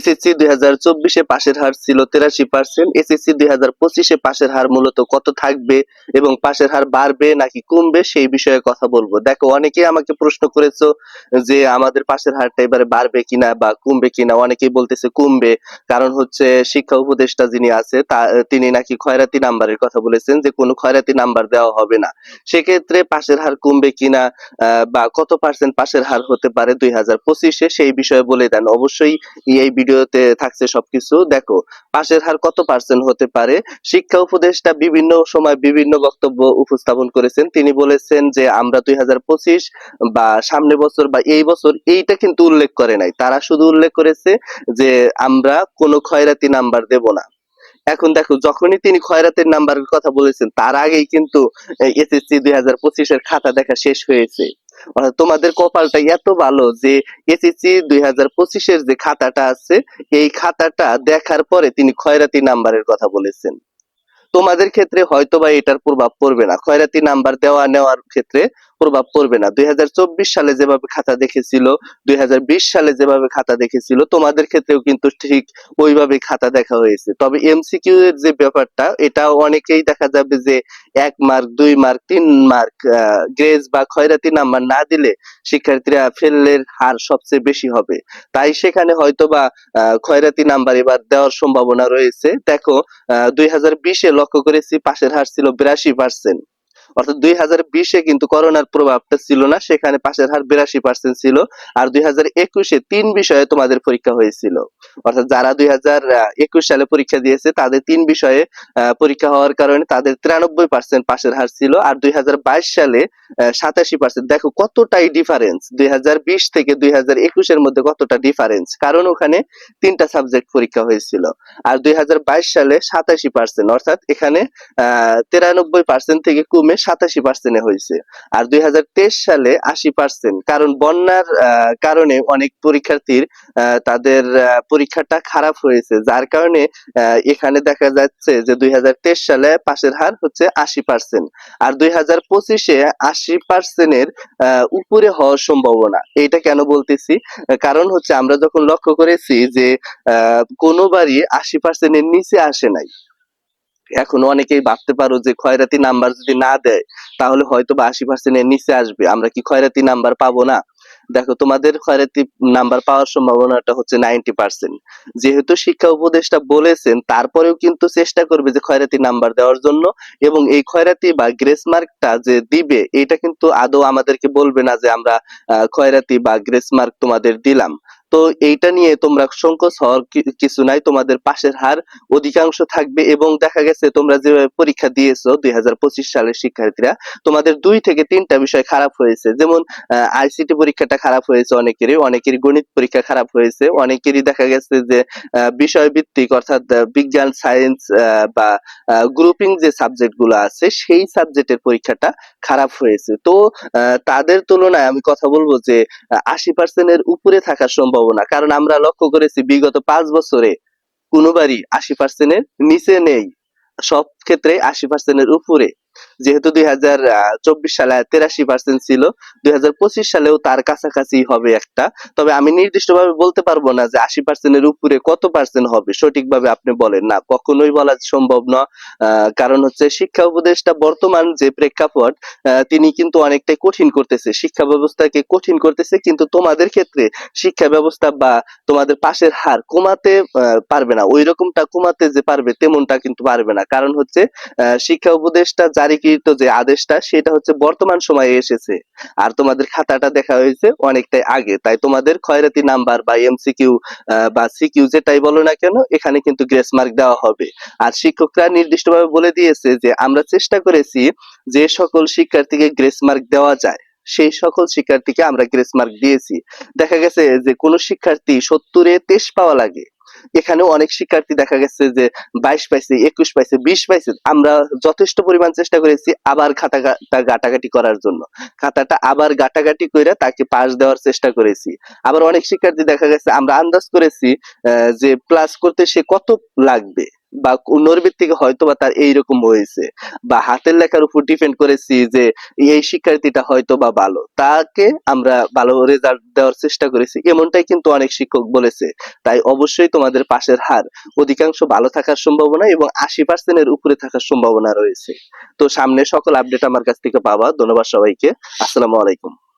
SSC দুই চব্বিশে পাশের হার ছিল তেরাশি পার্সেন্ট, এসএসসি দুই পঁচিশে পাশের হার মূলত কত থাকবে এবং পাশের হার বাড়বে নাকি কমবে সেই বিষয়ে কথা বলব। দেখো, অনেকেই আমাকে প্রশ্ন করেছ যে আমাদের পাশের হারটা এবারে বাড়বে কিনা বা কমবে কিনা। অনেকেই বলতেছে কমবে। কারণ হচ্ছে শিক্ষা উপদেষ্টা যিনি আছে, তা, তিনি নাকি খয়রাতি নাম্বারের কথা বলেছেন যে কোনো খয়রাতি নাম্বার দেওয়া হবে না। সেক্ষেত্রে পাশের হার কমবে কিনা বা কত পার্সেন্ট পাশের হার হতে পারে দুই হাজার পঁচিশে সেই বিষয়ে বলে দেন। অবশ্যই এই ভিডিওতে থাকছে সবকিছু। দেখো, পাশের হার কত পার্সেন্ট হতে পারে? শিক্ষা উপদেষ্টা বিভিন্ন সময় বিভিন্ন বক্তব্য উপস্থাপন করেছেন। তিনি বলেছেন যে, আমরা দুই হাজার পঁচিশ বা সামনে বছর বা এই বছর এইটা কিন্তু উল্লেখ করে নাই। তারা শুধু উল্লেখ করেছে যে, আমরা কোনো খয়রাতি নাম্বার দেব না। এখন দেখো, যখনই তিনি খয়রাতের নাম্বারের কথা বলেছেন, তার আগেই কিন্তু এসএসসি দুই হাজার পঁচিশের খাতা দেখা শেষ হয়েছে। অর্থাৎ তোমাদের কপালটা এত ভালো যে এসএসসি দুই হাজার পঁচিশের যে খাতাটা আছে, এই খাতাটা দেখার পরে তিনি খয়রাতি নাম্বারের কথা বলেছেন। তোমাদের ক্ষেত্রে হয়তো বা এটার প্রভাব পড়বে না। খয়রাতি নাম্বার দেওয়া নেওয়ার ক্ষেত্রে প্রভাব পড়বে না। দুই হাজার চব্বিশ সালে যেভাবে খাতা দেখেছিল, দুই হাজার বিশ সালে যেভাবে খাতা দেখেছিল, তোমাদের ক্ষেত্রেও কিন্তু ঠিক ওইভাবে খাতা দেখা হয়েছে। তবে এমসিকিউ এর যে ব্যাপারটা, এটা অনেকেই দেখা যাবে যে এক মার্ক, দুই মার্ক, তিন মার্ক গ্রেজ বা খয়রাতি নাম্বার না দিলে শিক্ষার্থীরা ফেলের হার সবচেয়ে বেশি হবে। তাই সেখানে হয়তো বা খয়রাতি নাম্বার এবার দেওয়ার সম্ভাবনা রয়েছে। দেখো দুই হাজার বিশে লক্ষ্য করেছি পাশের হার ছিল বিরাশি পার্সেন্ট অর্থাৎ দুই হাজার বিশে কিন্তু করোনার প্রভাবটা ছিল না, সেখানে পাশের হার বিরাশি পার্সেন্ট ছিল। আর দুই হাজার একুশে তিন বিষয়ে তোমাদের পরীক্ষা হয়েছিল। অর্থাৎ যারা দুই হাজার একুশ সালে পরীক্ষা দিয়েছে তাদের তিন বিষয়ে পরীক্ষা হওয়ার কারণে তাদের তিরানব্বই পার্সেন্ট পাশের হার ছিল আর দুই হাজার বাইশ সালে সাতাশি পার্সেন্ট দেখো কতটাই ডিফারেন্স দুই হাজার বিশ থেকে দুই একুশের মধ্যে কতটা ডিফারেন্স কারণ ওখানে তিনটা সাবজেক্ট পরীক্ষা হয়েছিল। আর দুই হাজার বাইশ সালে সাতাশি পার্সেন্ট অর্থাৎ এখানে তিরানব্বই পার্সেন্ট থেকে কমে সাতাশি পার্সেন্টে হয়েছে। আর দুই হাজার তেইশ সালে আশি পার্সেন্ট কারণ বন্যার কারণে অনেক পরীক্ষার্থীর তাদের আহ, পরীক্ষাটা খারাপ হয়েছে, যার কারণে এখানে দেখা যাচ্ছে যে দুই হাজার তেইশ সালে পাশের হার হচ্ছে আশি পার্সেন্ট আর দুই হাজার পঁচিশে আশি পার্সেন্টের উপরে হওয়ার সম্ভাবনা। এইটা কেন বলতেছি? কারণ হচ্ছে আমরা যখন লক্ষ্য করেছি যে কোনোবারই আশি পার্সেন্টের নিচে আসে নাই। এখন অনেকেই ভাবতে পারো যে খয়রাতি নাম্বার যদি না দেয়, তাহলে হয়তো বা আশি পার্সেন্টের নিচে আসবে। আমরা কি খয়রাতি নাম্বার পাবো না? দেখো, তোমাদের খয়রাতি নাম্বার পাওয়ার সম্ভাবনাটা হচ্ছে নাইনটি পার্সেন্ট যেহেতু শিক্ষা উপদেষ্টা বলেছেন, তারপরেও কিন্তু চেষ্টা করবে যে খয়রাতি নাম্বার দেওয়ার জন্য এবং এই খয়রাতি বা গ্রেস মার্কটা যে দিবে, এটা কিন্তু আদৌ আমাদেরকে বলবে না যে আমরা খয়রাতি বা গ্রেস মার্ক তোমাদের দিলাম। তো এইটা নিয়ে তোমরা সংকোচ হওয়ার কিছু নাই। তোমাদের পাশের হার অধিকাংশ থাকবে এবং দেখা গেছে তোমরা যে পরীক্ষা দিয়েছ দুই হাজার পঁচিশ সালের শিক্ষার্থীরা, তোমাদের দুই থেকে তিনটা বিষয় খারাপ হয়েছে। যেমন আইসিটি পরীক্ষাটা খারাপ হয়েছে অনেকেরই অনেকেরই গণিত পরীক্ষা খারাপ হয়েছে, অনেকেরই দেখা গেছে যে বিষয় ভিত্তিক অর্থাৎ বিজ্ঞান সায়েন্স বা গ্রুপিং যে সাবজেক্টগুলো আছে, সেই সাবজেক্টের পরীক্ষাটা খারাপ হয়েছে। তো তাদের তুলনায় আমি কথা বলব যে আশি পার্সেন্টের উপরে থাকার সম্ভাবনা। কারণ আমরা লক্ষ্য করেছি, বিগত পাঁচ বছরে কোনোবারই আশি পার্সেন্টের নিচে নেই। সব ক্ষেত্রে আশি পার্সেন্টের উপরে যেহেতু দুই হাজার চব্বিশ সালে তেরাশি পার্সেন্ট ছিল, দুই হাজার পঁচিশ সালেও তার কাছাকাছি হবে একটা। তবে আমি নির্দিষ্টভাবে বলতে পারব না যে আশি পার্সেন্টের উপরে কত পার্সেন্ট হবে, সঠিকভাবে আপনি বলেন না। কখনোই বলা সম্ভব না কারণ হচ্ছে শিক্ষা উপদেষ্টা বর্তমান যে প্রেক্ষাপট তিনি কিন্তু অনেকটাই কঠিন করতেছে। শিক্ষা ব্যবস্থাকে কঠিন করতেছে, কিন্তু তোমাদের ক্ষেত্রে শিক্ষা ব্যবস্থা বা তোমাদের পাশের হার কমাতে পারবে না। ওই রকমটা কমাতে যে পারবে, তেমনটা কিন্তু পারবে না। কারণ হচ্ছে শিক্ষা উপদেষ্টা জারিকৃত যে আদেশটা, সেটা হচ্ছে বর্তমান সময়ে এসেছে। আর তোমাদের খাতাটা দেখা হয়েছে অনেকটাই আগে। তাই তোমাদের খয়রাতি নাম্বার বা এমসিকিউ বা সিকিউ যেটাই বলো না কেন, এখানে কিন্তু গ্রেস মার্ক দেওয়া হবে। আর শিক্ষকরা নির্দিষ্টভাবে বলে দিয়েছে যে, আমরা চেষ্টা করেছি যে সকল শিক্ষার্থীকে গ্রেস মার্ক দেওয়া যায়। সেই সকল শিক্ষার্থীকে আমরা গ্রেস মার্ক দিয়েছি। দেখা গেছে যে কোন শিক্ষার্থী সত্তরে তেইশ পাওয়া লাগে। এখানেও অনেক শিক্ষার্থী দেখা গেছে যে বাইশ পাইছে, একুশ পাইছে, বিশ পাইছে। আমরা যথেষ্ট পরিমাণ চেষ্টা করেছি আবার খাতা গাটাগাটি করার জন্য। খাতাটা আবার গাটাগাটি করে তাকে পাশ দেওয়ার চেষ্টা করেছি। আবার অনেক শিক্ষার্থী দেখা গেছে, আমরা আন্দাজ করেছি যে প্লাস করতে সে কত লাগবে। বা নর্বির থেকে হয়তো বা তার এইরকম হয়েছে। বা হাতের লেখার উপর ডিপেন্ড করেছি যে এই শিক্ষার্থীটা হয়তো বা ভালো। তাকে আমরা ভালো রেজাল্ট দেওয়ার চেষ্টা করেছি। এমনটাই কিন্তু অনেক শিক্ষক বলেছে। তাই অবশ্যই তোমাদের পাশের হার। অধিকাংশ ভালো থাকার সম্ভাবনা এবং আশি পার্সেন্টের উপরে থাকার সম্ভাবনা রয়েছে। তো সামনে সকল আপডেট আমার কাছ থেকে পাবা। ধন্যবাদ সবাইকে। আসসালামু আলাইকুম।